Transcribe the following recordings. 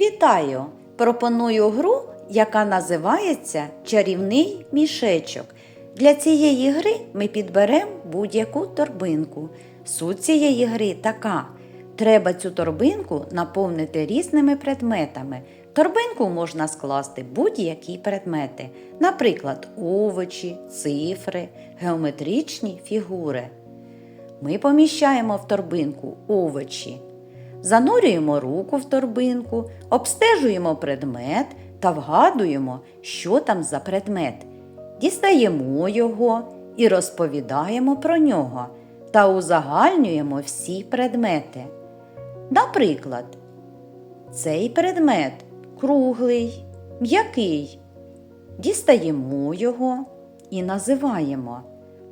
Вітаю! Пропоную гру, яка називається Чарівний мішечок. Для цієї гри ми підберемо будь-яку торбинку. Суть цієї гри така. Треба цю торбинку наповнити різними предметами. Торбинку можна скласти будь-які предмети, наприклад, овочі, цифри, геометричні фігури. Ми поміщаємо в торбинку овочі. Занурюємо руку в торбинку, обстежуємо предмет та вгадуємо, що там за предмет. Дістаємо його і розповідаємо про нього та узагальнюємо всі предмети. Наприклад, цей предмет круглий, м'який. Дістаємо його і називаємо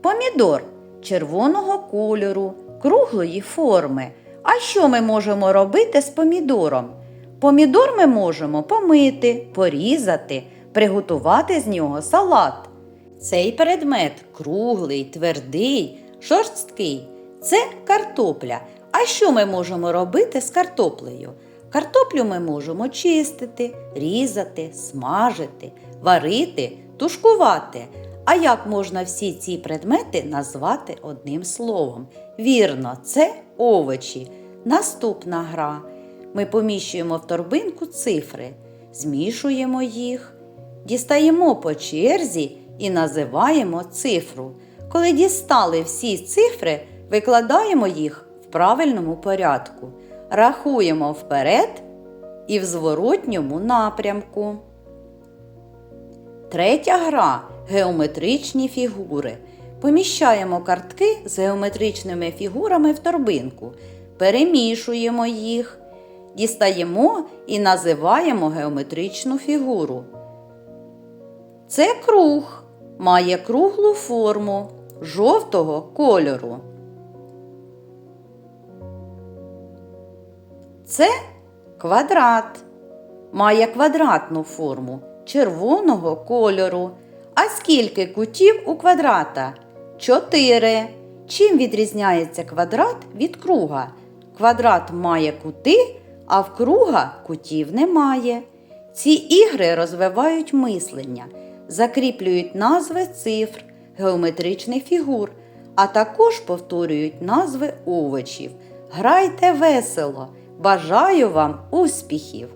помідор червоного кольору, круглої форми. А що ми можемо робити з помідором? Помідор ми можемо помити, порізати, приготувати з нього салат. Цей предмет круглий, твердий, жорсткий. Це картопля. А що ми можемо робити з картоплею? Картоплю ми можемо чистити, різати, смажити, варити, тушкувати. А як можна всі ці предмети назвати одним словом? Вірно, це овочі. Наступна гра. Ми поміщуємо в торбинку цифри, змішуємо їх, дістаємо по черзі і називаємо цифру. Коли дістали всі цифри, викладаємо їх в правильному порядку, рахуємо вперед і в зворотньому напрямку. Третя гра геометричні фігури. Поміщаємо картки з геометричними фігурами в торбинку, перемішуємо їх, дістаємо і називаємо геометричну фігуру. Це круг, має круглу форму жовтого кольору. Це квадрат, має квадратну форму червоного кольору. А скільки кутів у квадрата? Чотири. Чим відрізняється квадрат від круга? Квадрат має кути, а в круга кутів немає. Ці ігри розвивають мислення, закріплюють назви цифр, геометричних фігур, а також повторюють назви овочів. Грайте весело! Бажаю вам успіхів!